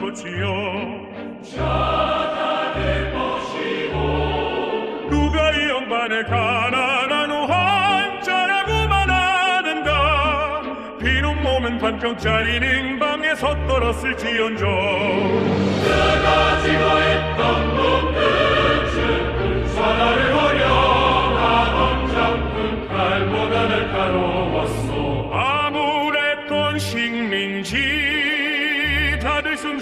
바꿨지요. 자다를 보시고 누가 이 영반의 가난한 환자라고만 하는가? 비는 몸은 반평짜리 냉방에서 떨었을지언정. 내가 지고했던 놈들 슬픈 사나를 버려. 나던 장군 칼보다 날카로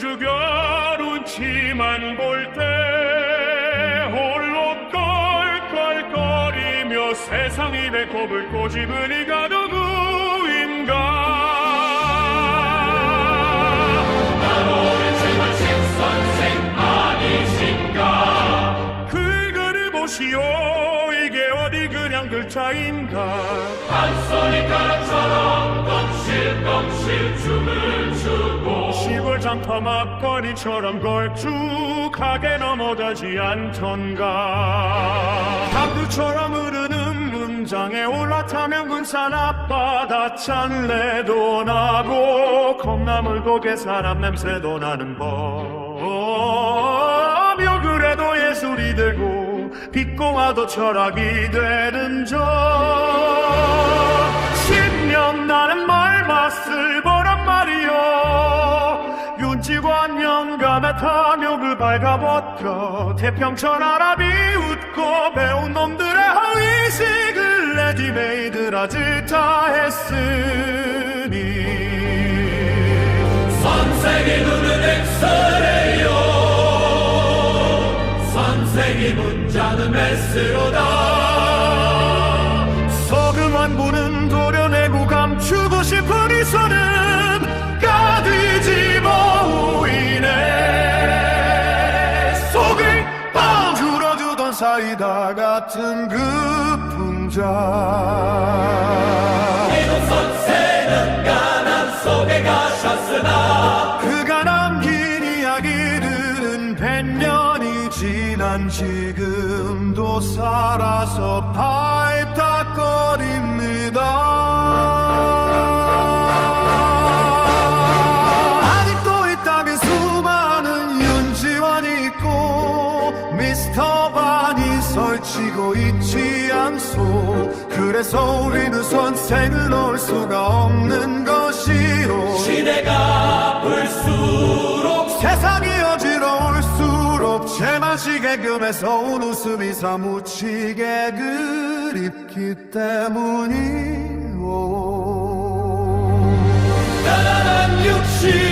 주겨루치만 볼 때 홀로 껄껄거리며 세상이 내 겁을 꼬집은 이가 누구인가? 그거를 보시오. 이게 어디 그냥 글자인가? 한 소리 가락 장터 막거리처럼 걸쭉하게 넘어가지 않던가. 강두처럼 흐르는 문장에 올라타면 군산 앞바다 찬내도 나고 콩나물 고개 사람 냄새도 나는 법여 그래도 예술이 되고 빛공화도 철학이 되는 점. 십년 나는 말맛을 보 탐욕을 발가벗겨 태평천 아랍이 웃고 배운 놈들의 허위식을 레디메이드라지다 했으니. 선생의 눈은 엑스레이요. 선생의 문자는 메스로다 사이다 같은 그 풍자. 이놈 선생은 가난 속에 가셨으나 그가 남긴 이야기들은 백년이 지난 지금도 살아서 발 설치고 있지 않소. 그래서 우리는 선생을 놓을 수가 없는 것이오. 시대가 불수록 세상이 어지러울수록 제맛이게 금에서 온 웃음이 사무치게 그립기 때문이오. 가난한 육신